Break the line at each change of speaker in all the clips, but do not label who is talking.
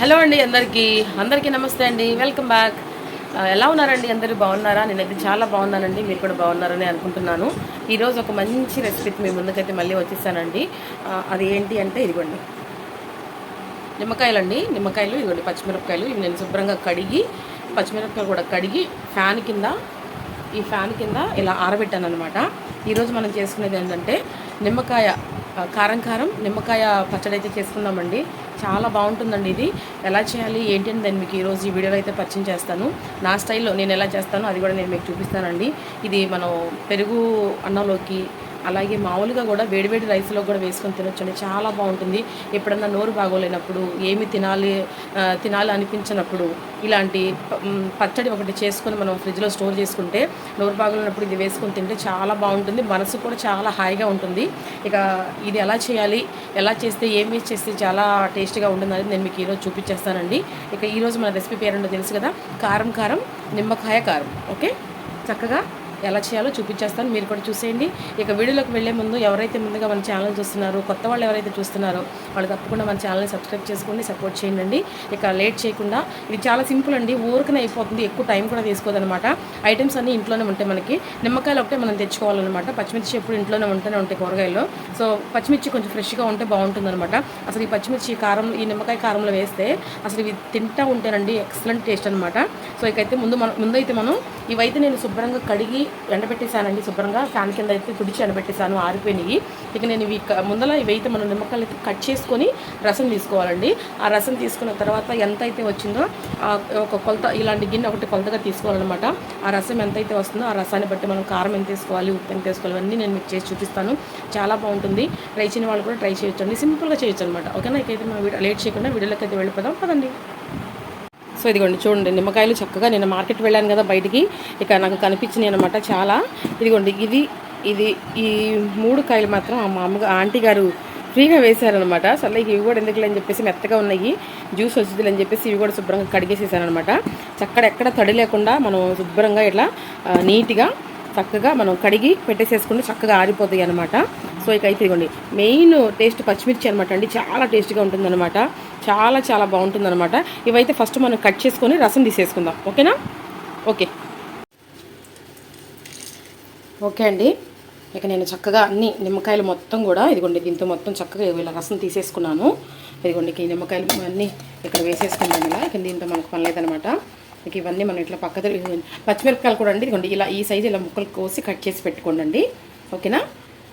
Hello అండి అందరికీ. అందరికీ నమస్తే అండి. Welcome back. ఎలా ఉన్నారండి? అందరూ బాగున్నారా? నేనైతే చాలా బాగున్నానండి. మీరు కూడా బాగున్నారని అనుకుంటున్నాను. ఈరోజు ఒక మంచి రెసిపీ మీ ముందుకైతే మళ్ళీ వచ్చేసానండి. అది ఏంటి అంటే ఇదిగోండి. నిమ్మకాయలు అండి నిమ్మకాయలు ఇదిగోండి పచ్చిమిరపకాయలు. ఇవి నేను శుభ్రంగా కడిగి పచ్చిమిరపకాయలు కూడా కడిగి ఫ్యాన్ కింద ఈ ఫ్యాన్ కింద ఇలా ఆరబెట్టాను అనమాట ఈరోజు మనం చేసుకునేది ఏంటంటే నిమ్మకాయ కారం కారం నిమ్మకాయ పచ్చడి అయితే చేసుకుందామండి. చాలా బాగుంటుందండి ఇది. ఎలా చేయాలి ఏంటి అని నేను మీకు ఈరోజు ఈ వీడియోలో అయితే పరిచయం చేస్తాను. నా స్టైల్లో నేను ఎలా చేస్తానో అది కూడా నేను మీకు చూపిస్తానండి. ఇది మనం పెరుగు అన్నంలోకి అలాగే మామూలుగా కూడా వేడివేడి రైస్లో కూడా వేసుకొని తినొచ్చండి. చాలా బాగుంటుంది. ఎప్పుడన్నా నోరు బాగోలేనప్పుడు ఏమి తినాలి తినాలి అనిపించినప్పుడు ఇలాంటి పచ్చడి ఒకటి చేసుకొని మనం ఫ్రిడ్జ్లో స్టోర్ చేసుకుంటే నోరు బాగోలేనప్పుడు ఇది వేసుకొని తింటే చాలా బాగుంటుంది. మనసు కూడా చాలా హాయిగా ఉంటుంది. ఇక ఇది ఎలా చేయాలి ఎలా చేస్తే ఏమి చేస్తే చాలా టేస్ట్గా ఉంటుంది అనేది నేను మీకు ఈరోజు చూపించేస్తానండి. ఇక ఈరోజు మన రెసిపీ పేరేంటో తెలుసు కదా? కారం కారం నిమ్మకాయ కారం. ఓకే? చక్కగా ఎలా చేయాలో చూపించేస్తాను. మీరు కూడా చూసేయండి. ఇక వీడియోలోకి వెళ్ళే ముందు ఎవరైతే ముందుగా మన ఛానల్ చూస్తున్నారో కొత్త వాళ్ళు ఎవరైతే చూస్తున్నారో వాళ్ళు తప్పకుండా మన ఛానల్ని సబ్స్క్రైబ్ చేసుకోండి సపోర్ట్ చేయండి. ఇక లేట్ చేయకుండా ఇది చాలా సింపుల్ అండి. ఊరికనే అయిపోతుంది. ఎక్కువ టైం కూడా తీసుకోదనమాట. ఐటమ్స్ అన్నీ ఇంట్లోనే ఉంటాయి మనకి. నిమ్మకాయలు ఒకటే మనం తెచ్చుకోవాలన్నమాట. పచ్చిమిర్చి ఎప్పుడు ఇంట్లోనే ఉంటూనే ఉంటాయి కూరగాయల్లో సో పచ్చిమిర్చి కొంచెం ఫ్రెష్గా ఉంటే బాగుంటుందన్నమాట. అసలు ఈ పచ్చిమిర్చి కారం ఈ నిమ్మకాయ కారంలో వేస్తే అసలు ఇవి తింటా ఉంటేనండి ఎక్సలెంట్ టేస్ట్ అనమాట సో ఇకైతే ముందు మనం ముందైతే మనం ఇవైతే నేను శుభ్రంగా కడిగి ఎండబెట్టేశానండి శుభ్రంగా. ఫ్యాన్ కింద అయితే తుడిచి ఎండబెట్టేశాను ఆరిపోయినాయి ఇక నేను ఇవి క- ముందల ఇవైతే మనం నిమ్మకాయలు అయితే కట్ చేసుకొని రసం తీసుకోవాలండి. ఆ రసం తీసుకున్న తర్వాత ఎంత అయితే వచ్చిందో ఒక కొలత ఇలాంటి గిన్నె ఒకటి కొలతగా తీసుకోవాలన్నమాట. ఆ రసం ఎంత అయితే వస్తుందో ఆ రసాన్ని బట్టి మనం కారం ఎంత వేసుకోవాలి ఉప్పు ఎంత వేసుకోవాలి అన్నీ నేను మీకు చేసి చూపిస్తాను. చాలా బాగుంటుంది. ట్రై చేయని వాళ్ళు కూడా ట్రై చేయొచ్చండి. సింపుల్గా చేయొచ్చు అనమాట ఓకేనా? ఇకైతే మనం లేట్ చేయకుండా వీడియోలోకి అయితే వెళ్ళిపోదాం. పదండి. సో ఇదిగోండి చూడండి నిమ్మకాయలు చక్కగా నేను మార్కెట్ వెళ్ళాను కదా బయటికి. ఇక నాకు కనిపించినాయి అనమాట చాలా. ఇదిగోండి ఇది ఇది ఈ మూడు కాయలు మాత్రం మా అమ్మగా ఆంటీ గారు ఫ్రీగా వేశారనమాట అసలు ఇవి కూడా ఎందుకులే అని చెప్పేసి మెత్తగా ఉన్నాయి. జ్యూస్ వచ్చిందిలే అని చెప్పేసి ఇవి కూడా శుభ్రంగా కడిగేసేసానమాట చక్కడ ఎక్కడ తడి లేకుండా మనం శుభ్రంగా ఇట్లా నీట్గా చక్కగా మనం కడిగి పెట్టేసేసుకుంటే చక్కగా ఆరిపోతాయి అనమాట సో ఇక అయితే ఇదిగోండి. మెయిన్ టేస్ట్ పచ్చిమిర్చి అనమాట అండి. చాలా టేస్ట్గా ఉంటుందన్నమాట. చాలా చాలా బాగుంటుందన్నమాట. ఇవైతే ఫస్ట్ మనం కట్ చేసుకొని రసం తీసేసుకుందాం. ఓకేనా? ఓకే. ఓకే అండి. ఇక నేను చక్కగా అన్ని నిమ్మకాయలు మొత్తం కూడా ఇదిగోండి దీంతో మొత్తం చక్కగా ఇలా రసం తీసేసుకున్నాను. ఇదిగోండి ఇక ఈ నిమ్మకాయలు అన్నీ ఇక్కడ వేసేసుకున్నాను ఇలా. ఇక దీంతో మనకు పని మీకు ఇవన్నీ మనం ఇట్లా పక్కన పచ్చిమిరపకాయలు కూడా అండి ఇదిగోండి ఇలా ఈ సైజు ఇలా ముక్కలు కోసి కట్ చేసి పెట్టుకోండి ఓకేనా?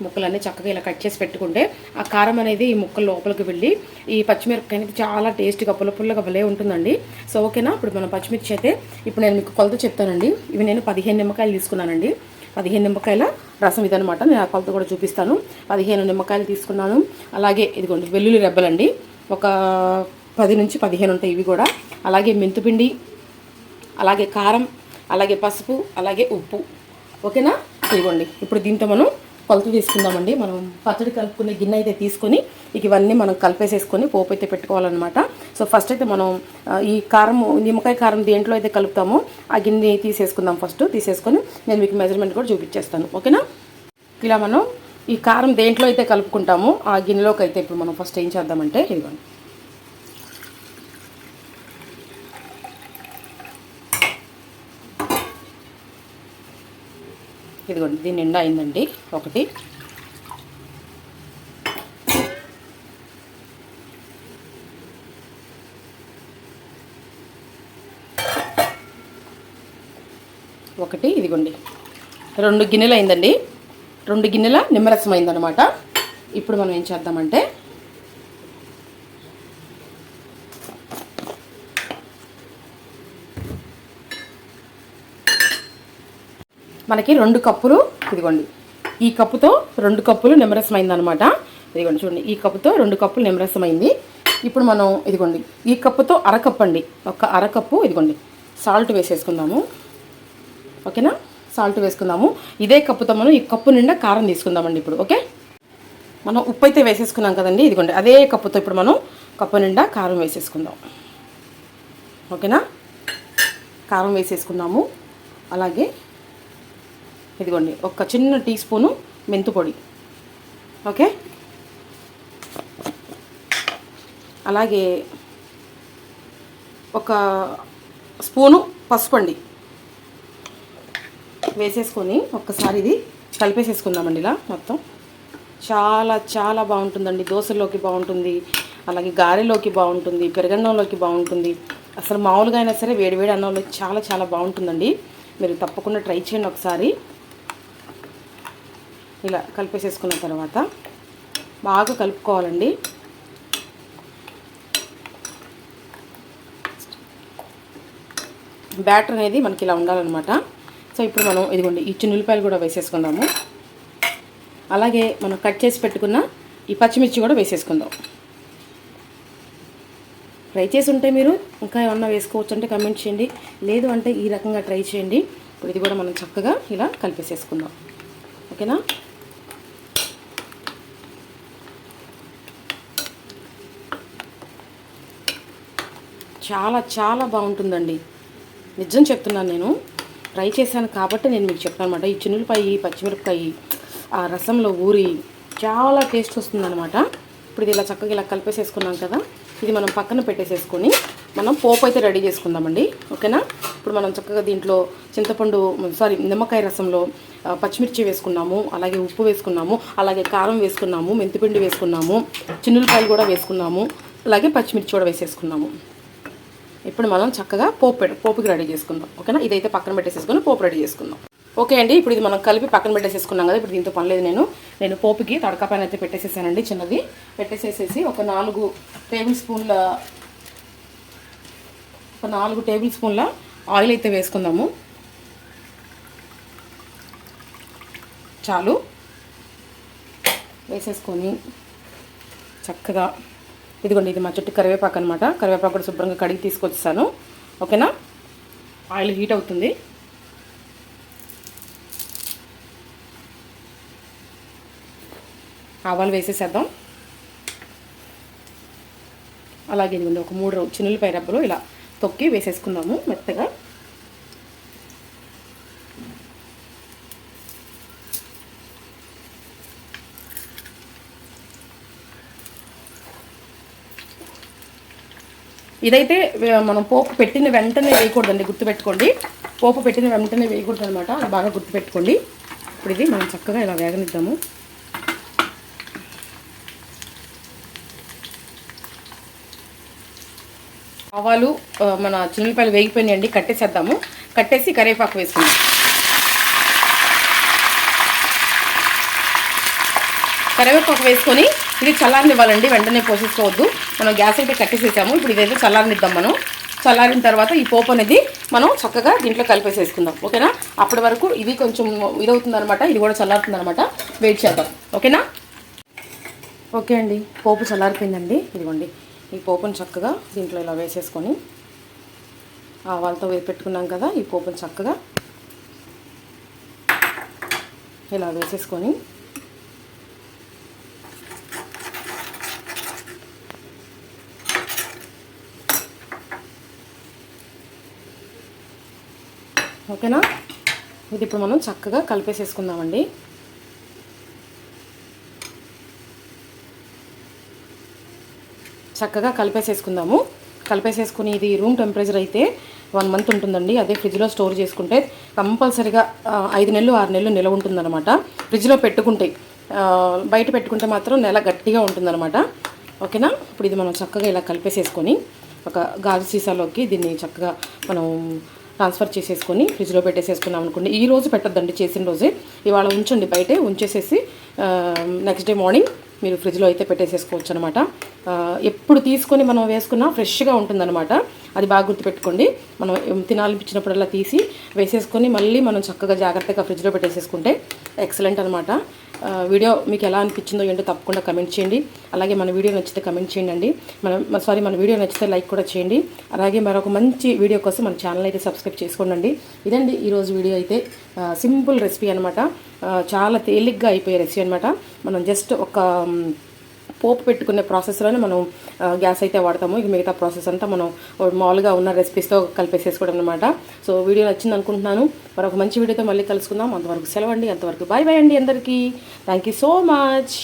ముక్కలన్నీ చక్కగా ఇలా కట్ చేసి పెట్టుకుంటే ఆ కారం అనేది ఈ ముక్కల లోపలికి వెళ్ళి ఈ పచ్చిమిరపకాయ అనేది చాలా టేస్ట్గా పుల్లపుల్లగా భలే ఉంటుందండి. సో ఓకేనా? ఇప్పుడు మనం పచ్చిమిర్చి అయితే ఇప్పుడు నేను మీకు కొలత చెప్తానండి. ఇవి నేను పదిహేను నిమ్మకాయలు తీసుకున్నానండి. పదిహేను నిమ్మకాయల రసం ఇదనమాట నేను ఆ కొలత కూడా చూపిస్తాను. పదిహేను నిమ్మకాయలు తీసుకున్నాను. అలాగే ఇదిగోండి వెల్లుల్లి రెబ్బలండి. ఒక పది నుంచి పదిహేను ఉంటాయి ఇవి కూడా. అలాగే మెంతుపిండి అలాగే కారం అలాగే పసుపు అలాగే ఉప్పు. ఓకేనా? ఇవ్వండి ఇప్పుడు దీంతో మనం కొలత తీసుకుందామండి మనం పచ్చడి కలుపుకునే గిన్నె అయితే తీసుకొని ఇక ఇవన్నీ మనం కలిపేసేసుకొని పోపు అయితే పెట్టుకోవాలన్నమాట. సో ఫస్ట్ అయితే మనం ఈ కారం నిమ్మకాయ కారం దేంట్లో అయితే కలుపుతామో ఆ గిన్నె తీసేసుకుందాం ఫస్ట్. తీసేసుకొని నేను మీకు మెజర్మెంట్ కూడా చూపించేస్తాను. ఓకేనా? ఇలా మనం ఈ కారం దేంట్లో అయితే కలుపుకుంటామో ఆ గిన్నెలోకి అయితే ఇప్పుడు మనం ఫస్ట్ ఏం చేద్దామంటే ఇదిగోండి. ఇదిగోండి దీని నిండా అయిందండి. ఒకటి. ఒకటి ఇదిగోండి. రెండు గిన్నెలు అయిందండి. రెండు గిన్నెల నిమ్మరసం అయిందనమాట ఇప్పుడు మనం ఏం చేద్దామంటే మనకి రెండు కప్పులు ఇదిగోండి. ఈ కప్పుతో రెండు కప్పులు నిమ్మరసమైందనమాట. ఇదిగోండి చూడండి ఈ కప్పుతో రెండు కప్పులు నిమ్మరసమైంది. ఇప్పుడు మనం ఇదిగోండి ఈ కప్పుతో అరకప్పు అండి. ఒక అరకప్పు ఇదిగోండి సాల్ట్ వేసేసుకుందాము. ఓకేనా? సాల్ట్ వేసుకుందాము. ఇదే కప్పుతో మనం ఈ కప్పు నిండా కారం తీసుకుందామండి ఇప్పుడు ఓకే? మనం ఉప్పు అయితే వేసేసుకున్నాం కదండి ఇదిగోండి అదే కప్పుతో ఇప్పుడు మనం కప్పు నిండా కారం వేసేసుకుందాం. ఓకేనా? కారం వేసేసుకున్నాము అలాగే ఇదిగోండి ఒక చిన్న టీ స్పూను మెంతు పొడి. ఓకే? అలాగే ఒక స్పూను పసుపు అండి. వేసేసుకొని ఒక్కసారి ఇది కలిపేసేసుకుందామండి ఇలా మొత్తం. చాలా చాలా బాగుంటుందండి. దోశలోకి బాగుంటుంది అలాగే గారెలోకి బాగుంటుంది పెరగన్నంలోకి బాగుంటుంది. అసలు మామూలుగా అయినా సరే వేడివేడి అన్నంలో చాలా చాలా బాగుంటుందండి. మీరు తప్పకుండా ట్రై చేయండి ఒకసారి. ఇలా కలిపేసేసుకున్న తర్వాత బాగా కలుపుకోవాలండి. బ్యాటర్ అనేది మనకి ఇలా ఉండాలన్నమాట. సో ఇప్పుడు మనం ఇదిగోండి ఈ చిన్నులపాయలు కూడా వేసేసుకుందాము. అలాగే మనం కట్ చేసి పెట్టుకున్న ఈ పచ్చిమిర్చి కూడా వేసేసుకుందాం. ట్రై చేసి ఉంటే మీరు ఇంకా ఏమన్నా వేసుకోవచ్చు అంటే కమెంట్ చేయండి. లేదు అంటే ఈ రకంగా ట్రై చేయండి. ఇప్పుడు ఇది కూడా మనం చక్కగా ఇలా కలిపేసేసుకుందాం. ఓకేనా? చాలా చాలా బాగుంటుందండి. నిజం చెప్తున్నాను నేను. ట్రై చేశాను కాబట్టి నేను మీకు చెప్పాను అనమాట ఈ చిన్నులపాయి పచ్చిమిరపకాయ ఆ రసంలో ఊరి చాలా టేస్ట్ వస్తుందన్నమాట. ఇప్పుడు ఇది ఇలా చక్కగా ఇలా కలిపేసేసుకున్నాం కదా. ఇది మనం పక్కన పెట్టేసేసుకొని మనం పోపు అయితే రెడీ చేసుకుందామండి. ఓకేనా? ఇప్పుడు మనం చక్కగా దీంట్లో చింతపండు సారీ నిమ్మకాయ రసంలో పచ్చిమిర్చి వేసుకున్నాము. అలాగే ఉప్పు వేసుకున్నాము. అలాగే కారం వేసుకున్నాము. మెంతిపిండి వేసుకున్నాము. చిన్నులపాయలు కూడా వేసుకున్నాము. అలాగే పచ్చిమిర్చి కూడా వేసేసుకున్నాము. ఇప్పుడు మనం చక్కగా పోపు పోపుకి రెడీ చేసుకుందాం. ఓకేనా? ఇదైతే పక్కన పెట్టేసేసుకొని పోపు రెడీ చేసుకుందాం. ఓకే అండి ఇప్పుడు ఇది మనం కలిపి పక్కన పెట్టేసేసుకున్నాం కదా ఇప్పుడు దీంతో పని లేదు నేను. నేను పోపుకి తడకా పైన అయితే పెట్టేసేసానండి చిన్నది. పెట్టేసేసేసి ఒక నాలుగు టేబుల్ స్పూన్ల ఒక నాలుగు టేబుల్ స్పూన్ల ఆయిల్ అయితే వేసుకుందాము. చాలు. వేసేసుకొని చక్కగా ఇదిగోండి ఇది మా చుట్టూ కరివేపాకు అనమాట కరివేపాకు కూడా శుభ్రంగా కడిగి తీసుకొచ్చాను ఓకేనా? ఆయిల్ హీట్ అవుతుంది. ఆవాలు వేసేసేద్దాం. అలాగే ఇదిగోండి ఒక మూడు చిన్నులపై రబ్బలు ఇలా తొక్కి వేసేసుకుందాము మెత్తగా. ఇదైతే మనం పోపు పెట్టిన వెంటనే వేయకూడదండి గుర్తుపెట్టుకోండి. పోపు పెట్టిన వెంటనే వేయకూడదు అనమాట అది బాగా గుర్తుపెట్టుకోండి. ఇప్పుడు ఇది మనం చక్కగా ఇలా వేగనిద్దాము. ఆవాలు మన చిన్నపాయలు వేగిపోయినాయండి కట్టేసేద్దాము. కట్టేసి కరివేపాకు వేసుకుందాం. కరివేపాకు వేసుకొని ఇది చల్లారనివ్వాలండి వెంటనే పోసేసుకోవద్దు. మనం గ్యాస్ అయితే కట్టేసేసాము ఇప్పుడు ఇదైతే చల్లారనిద్దాం మనం. చల్లారిన తర్వాత ఈ పోపు అనేది మనం చక్కగా దీంట్లో కలిపేసేసుకుందాం ఓకేనా? అప్పటి వరకు ఇది కొంచెం ఇదవుతుందనమాట ఇది కూడా చల్లారుతుందనమాట. వెయిట్ చేద్దాం ఓకేనా? ఓకే అండి పోపు చల్లారిపోయిందండి. ఇదిగోండి ఈ పోపును చక్కగా దీంట్లో ఇలా వేసేసుకొని ఆవాలతో వేసి పెట్టుకున్నాం కదా ఈ పోపును చక్కగా ఇలా వేసేసుకొని ఓకేనా? ఇది ఇప్పుడు మనం చక్కగా కలిపేసేసుకుందామండి. చక్కగా కలిపేసేసుకుందాము. కలిపేసేసుకుని ఇది రూమ్ టెంపరేచర్ అయితే వన్ మంత్ ఉంటుందండి. అదే ఫ్రిడ్జ్లో స్టోర్ చేసుకుంటే కంపల్సరిగా ఐదు నెలలు ఆరు నెలలు నిలవ ఉంటుందన్నమాట. ఫ్రిడ్జ్లో పెట్టుకుంటే బయట పెట్టుకుంటే మాత్రం నెల గట్టిగా ఉంటుందన్నమాట. ఓకేనా? ఇప్పుడు ఇది మనం చక్కగా ఇలా కలిపేసేసుకొని ఒక గాజు సీసాలోకి దీన్ని చక్కగా మనం ట్రాన్స్ఫర్ చేసేసుకొని ఫ్రిడ్జ్లో పెట్టేసేసుకున్నాం అనుకోండి. ఈ రోజు పెట్టద్దండి చేసిన రోజే. ఇవాళ ఉంచండి బయటే ఉంచేసేసి నెక్స్ట్ డే మార్నింగ్ మీరు ఫ్రిడ్జ్లో అయితే పెట్టేసేసుకోవచ్చు అనమాట ఎప్పుడు తీసుకొని మనం వేసుకున్నా ఫ్రెష్గా ఉంటుందన్నమాట. అది బాగా గుర్తుపెట్టుకోండి. మనం తినాలనిపించినప్పుడల్లా తీసి వేసేసుకొని మళ్ళీ మనం చక్కగా జాగ్రత్తగా ఫ్రిడ్జ్లో పెట్టేసేసుకుంటే ఎక్సలెంట్ అనమాట వీడియో మీకు ఎలా అనిపించిందో ఏంటో తప్పకుండా కమెంట్ చేయండి. అలాగే మన వీడియో నచ్చితే కమెంట్ చేయండి అండి మన సారీ మన వీడియో నచ్చితే లైక్ కూడా చేయండి. అలాగే మరొక మంచి వీడియో కోసం మన ఛానల్ అయితే సబ్స్క్రైబ్ చేసుకోండి ఇదండి ఈరోజు వీడియో అయితే సింపుల్ రెసిపీ అనమాట చాలా తేలిగ్గా అయిపోయే రెసిపీ అనమాట మనం జస్ట్ ఒక పోపు పెట్టుకునే ప్రాసెస్లోనే మనం గ్యాస్ అయితే వాడతాము. ఇది మిగతా ప్రాసెస్ అంతా మనం మామూలుగా ఉన్న రెసిపీస్తో కలిపేసేసుకోవడం అనమాట సో వీడియో నచ్చింది అనుకుంటున్నాను మరొక మంచి వీడియోతో మళ్ళీ కలుసుకుందాం. అంతవరకు సెలవండి అంతవరకు బాయ్ బాయ్ అండి అందరికీ. Thank you so much